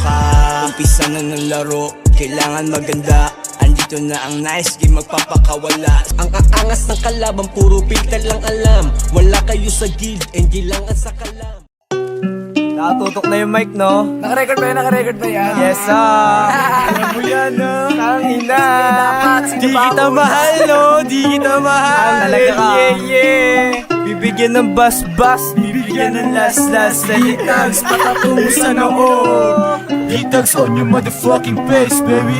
ka Umpisa na ng laro, kailangan maganda Andito na ang nice game magpapakawala Ang aangas ng kalaban, puro filter lang alam Wala kayo sa guild, hindi lang ang sakalam Nakatutok na yung mic, no? Naka-record ba yan? Naka-record ba yan? Yes, ah! Alam mo yan, no? Tangina! Di kita mahal, no? Di kita mahal! Talaga ka. Yeah, yeah! Bibigyan ng bas-bas, bibigyan ng las-las Ditags, patatungo sa noo Ditags on your motherfucking face, baby.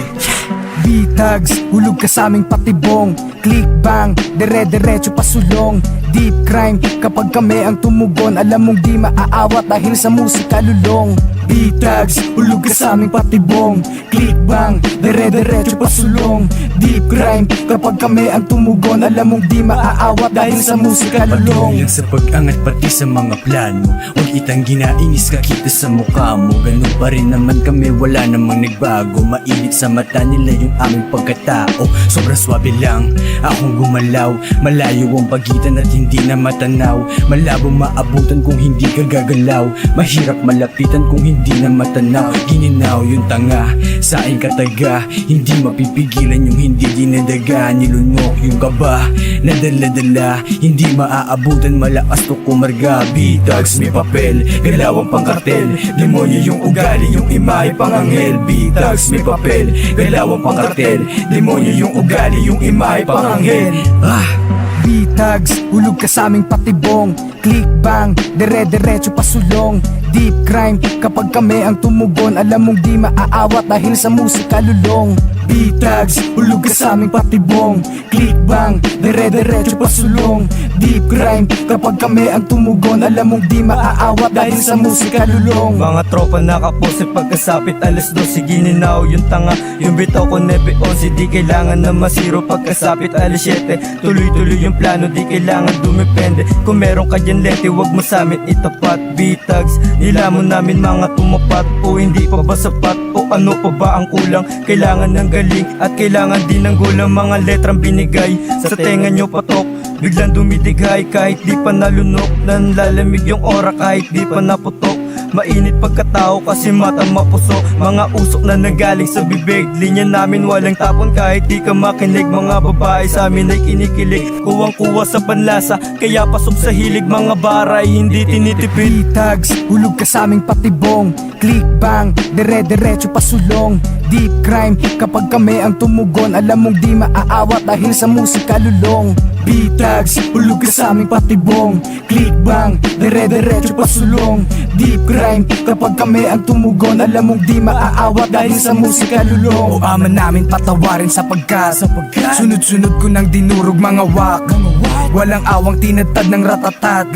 B-tags, hulog ka sa aming patibong. Click bang, dire-diretso pasulong Deep crime, kapag kami ang tumugon Alam mong di maaawat dahil sa musika lulong B-tags, hulog ka sa aming patibong. Click bang, dire-diretso pasulong Deep crime, kapag kami ang tumugon Alam mong di maaawat dahil sa musika lulong Patuloy lang sa pag-angat pati sa mga plano. Huwag itang ginainis ka kita sa mukha mo. Ganun pa rin naman kami wala namang nagbago. Mainit sa mata nila yung aming pagkatao. Sobrang swabe lang akong gumalaw. Malayo ang pagitan at hindi na matanaw. Malabo maabutan kung hindi ka gagalaw. Mahirap malapitan kung hindi na matanaw Gininaw yung tanga. Sa aking kataga Hindi mapipigilan yung hindi dinadaga. Nilunok yung kaba na dala-dala Hindi maaabutan malakas to kumarga. Bitags may papel, galawang pangkartel. Demonyo yung ugali, yung imahe panganghel Bitags may papel, galawang pangkartel. Demonyo yung ugali, yung imahe panganghel Ah! B-tags, hulog ka sa aming patibong. Click bang, dire-diretso pasulong Deep crime, kapag kami ang tumugon Alam mong di maaawat dahil sa musika lulong B-tags, hulog ka sa aming patibong. Click bang, dire-diretso pasulong Deep crime, kapag kami ang tumugon Alam mong di maaawat dahil sa musika lulong. Mga tropa nakapose pagkasapit alas 12 Gininaw yung tanga. Yung bitaw ko nebe 11 Di kailangan na masiro. Pagkasapit alas 7 Tuloy-tuloy yung plano di kailangan dumepende. Kung meron ka dyan lete wag mo sa amin itapat. B-tags Nilamon namin mga tumapat. O hindi pa ba sapat Ano pa ba ang kulang? Kailangan ng galing At kailangan din ng gulang. Mga letrang binigay Sa tenga nyo patok Biglang dumidighay kahit di pa nalunok. Nanlalamig yung ora kahit di pa naputok. Mainit pagkatao kasi mata mapuso Mga usok na nagaling sa bibig. Linya namin walang tapon kahit di ka makinig. Mga babae sa amin ay kinikilig. Kuwang-kuwa sa panlasa Kaya pasok sa hilig. Mga baray Hindi tinitipid. B-tags, hulog ka sa aming patibong. Click bang, dire-diretso pasulong Deep crime, kapag kami ang tumugon Alam mong di maaawat dahil sa musika lulong B-tags, hulog ka sa aming patibong. Click bang, dire-diretso pasulong Deep crime, kapag kami ang tumugon Alam mong di maaawat dahil sa musika lulong. O ama namin patawarin sapagkat Sunod-sunod ko nang dinurog mga wak. Walang awang tinatad ng ratatat.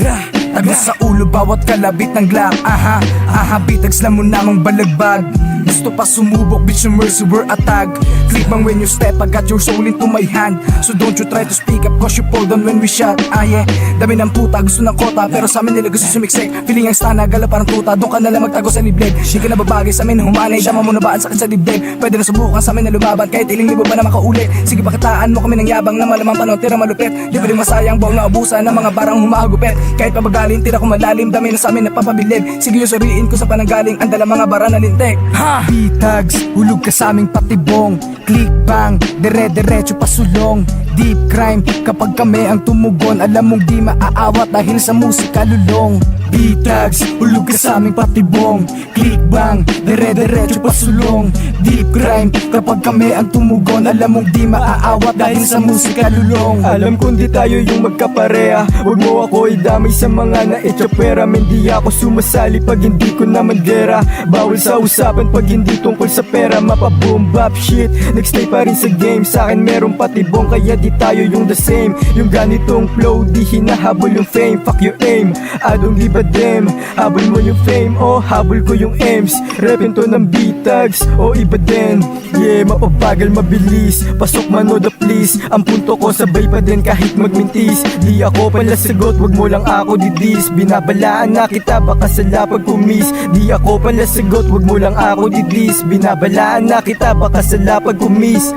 Tagos sa ulo bawat kalabit ng glock Aha, aha, bitags lang mo namang balagbag Gusto pa sumubok, bitch yung merciful attack Click bang when you step, I got your soul into my hand. So don't you try to speak up cause you fall down when we shot. Ah yeah, dami ng puta, gusto ng kota Pero sa amin nila gusto sumiksik. Feeling ang stana, gala parang tuta Doon ka nalang magtago sa liblib. Di ka na sa amin, humanay Dama mo na ba ang sakit sa dibdib Pwede na subukan sa amin na lumaban Kahit iling libo pa na makaulit Sige pakitaan mo kami ng yabang Na malamang panon, tira malupit. Di pa rin masayang buong na abusan Ng mga barang humahagupit? Kahit pabagaling, tira ko malalim Dami na sa amin napapabilib Sige usuriin ko sa pananggaling Ang dala mga bara na lintik. Ha! B-tags, hulog ka sa aming patibong. Click bang, dire-diretso pasulong Deep crime, kapag kami ang tumugon Alam mong di maaawat dahil sa musika lulong B-tags, hulog ka sa aming patibong. Click bang, dire-diretso pasulong Deep crime, kapag kami ang tumugon Alam mong di maaawat dahil sa musika lulong. Alam kong di tayo yung magkapareha. Huwag mo ako idamay sa mga naitsapera Hindi ako sumasali pag hindi ko naman gera Bawal sa usapan pag hindi tungkol sa pera. Mapaboom bap shit Nagstay pa rin sa game. Sa akin meron patibong Kaya di tayo yung the same. Yung ganitong flow Di hinahabol yung fame. Fuck your aim I don't give a damn Habol mo yung fame O habol ko yung aims. Repin to ng B-tags O iba din. Yeah mapabagal mabilis. Pasok manoda please. Ang punto ko sabay pa din kahit magmintis. Di ako pala sagot Wag mo lang ako didis. Binabalaan na kita Baka sa lapag kumis Di ako pala sagot Wag mo lang ako didis. Binabalaan na kita Baka sa lapag kumis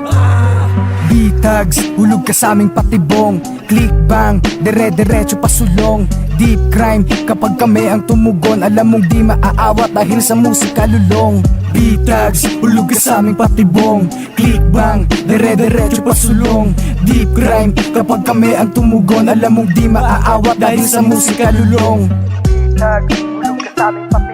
B-tags, hulog ka sa aming patibong. Click bang, dire-diretso pasulong Deep crime, kapag kami ang tumugon Alam mong di maaawat dahil sa musika lulong. B-tags, hulog ka sa aming patibong. Click bang, dire-diretso pasulong Deep crime, kapag kami ang tumugon Alam mong di maaawat dahil sa musika lulong. B-tags, hulog ka sa aming patibong